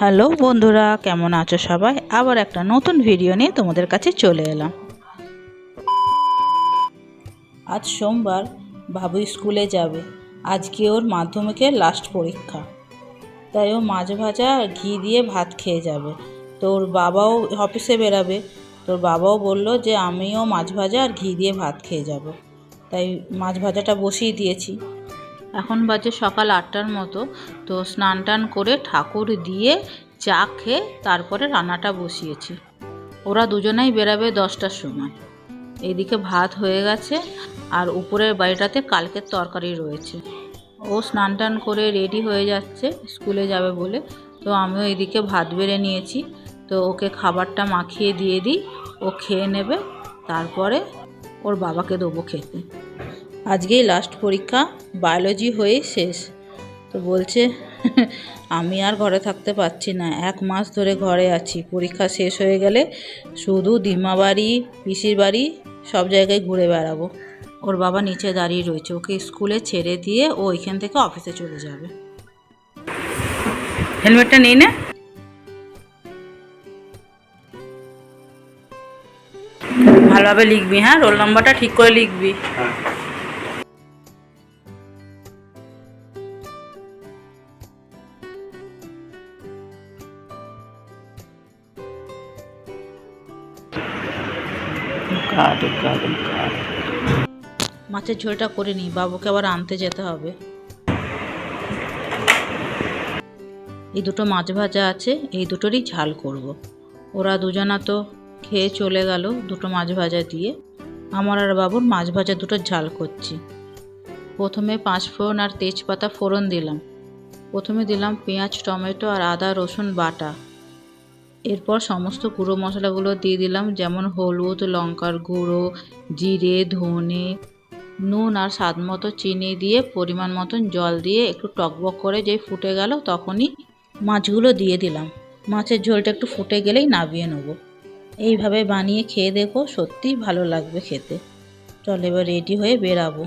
Hello বন্ধুরা, কেমন আছো সবাই? আবার একটা নতুন ভিডিও নিয়ে তোমাদের কাছে চলে এলাম। আজ সোমবার, বাবু স্কুলে যাবে। আজকে ওর মাধ্যমিকের লাস্ট পরীক্ষা। তাই ও মাছ ভাজা আর ঘি দিয়ে ভাত খেয়ে যাবে। তো ওর বাবাও অফিসে বেরাবে। তোর বাবাও বলল যে, আমিও মাছ ভাজা আর ঘি দিয়ে ভাত খেয়ে যাব। তাই মাছ ভাজাটা বসিয়ে দিয়েছি। এখন বাজে সকাল আটটার মতো, তো স্নান টান করে ঠাকুর দিয়ে চা খেয়ে তারপরে রান্নাটা বসিয়েছি। ওরা দুজনেই বেরাবে দশটার সময়। এদিকে ভাত হয়ে গেছে, আর উপরের বাড়িটাতে কালকের তরকারি রয়েছে। ও স্নান টান করে রেডি হয়ে যাচ্ছে, স্কুলে যাবে বলে। তো আমিও এদিকে ভাত বেড়ে নিয়েছি, তো ওকে খাবারটা মাখিয়ে দিয়ে দিই। ও খেয়ে নেবে, তারপরে ওর বাবাকে দেবো খেতে। আজকেই লাস্ট পরীক্ষা বায়োলজি হয়েই শেষ। তো বলছে, আমি আর ঘরে থাকতে পারছি না, এক মাস ধরে ঘরে আছি। পরীক্ষা শেষ হয়ে গেলে শুধু দিমা বাড়ি, পিসির বাড়ি, সব জায়গায় ঘুরে বেড়াবো। ওর বাবা নিচে দাঁড়িয়ে রয়েছে, ওকে স্কুলে ছেড়ে দিয়ে ও এখান থেকে অফিসে চলে যাবে। হেলমেটটা নেই না। ভালোভাবে লিখবি হ্যাঁ? রোল নাম্বারটা ঠিক করে লিখবি। মাছের ঝোলটা করে নিই বাবুকে আবার আনতে যেতে হবে। এই দুটো মাছ ভাজা আছে, এই দুটোরই ঝাল করব। ওরা দুজনা তো খেয়ে চলে গেল দুটো মাছ ভাজা দিয়ে। আমার আর বাবুর মাছ ভাজা দুটো ঝাল করছি। প্রথমে পাঁচ ফোড়ন আর তেজপাতা ফোড়ন দিলাম। প্রথমে দিলাম পেঁয়াজ, টমেটো আর আদা, রসুন বাটা। এরপর সমস্ত গুঁড়ো মশলাগুলো দিয়ে দিলাম, যেমন হলুদ, লঙ্কার গুঁড়ো, জিরে, ধনে, নুন আর স্বাদ মতো চিনি দিয়ে পরিমাণ মতন জল দিয়ে একটু টকবক করে যেই ফুটে গেল তখনই মাছগুলো দিয়ে দিলাম। মাছের ঝোলটা একটু ফুটে গেলেই নাবিয়ে নেব। এইভাবে বানিয়ে খেয়ে দেখো, সত্যিই ভালো লাগবে খেতে। চল এবার রেডি হয়ে বেরাবো।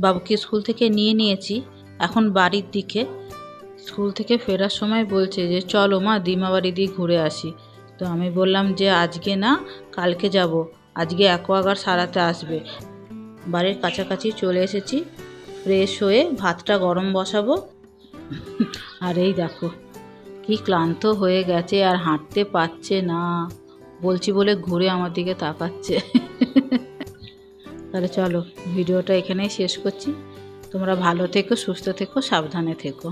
বাবুকে স্কুল থেকে নিয়ে নিয়েছি, এখন বাড়ির দিকে। স্কুল থেকে ফেরার সময় বলছে যে, চলো মা দিমা বাড়ি দিয়ে ঘুরে আসি। তো আমি বললাম যে, আজকে না, কালকে যাব। আজকে অ্যাকোয়াগার্ড সারাতে আসবে। বাড়ির কাছাকাছি চলে এসেছি। ফ্রেশ হয়ে ভাতটা গরম বসাবো। আর এই দেখো, কি ক্লান্ত হয়ে গেছে, আর হাঁটতে পারছে না। বলছি বলে ঘুরে আমার দিকে তাকাচ্ছে। তাহলে চলো, ভিডিওটা এখানেই শেষ করছি। তোমরা ভালো থেকো, সুস্থ থেকো, সাবধানে থেকো।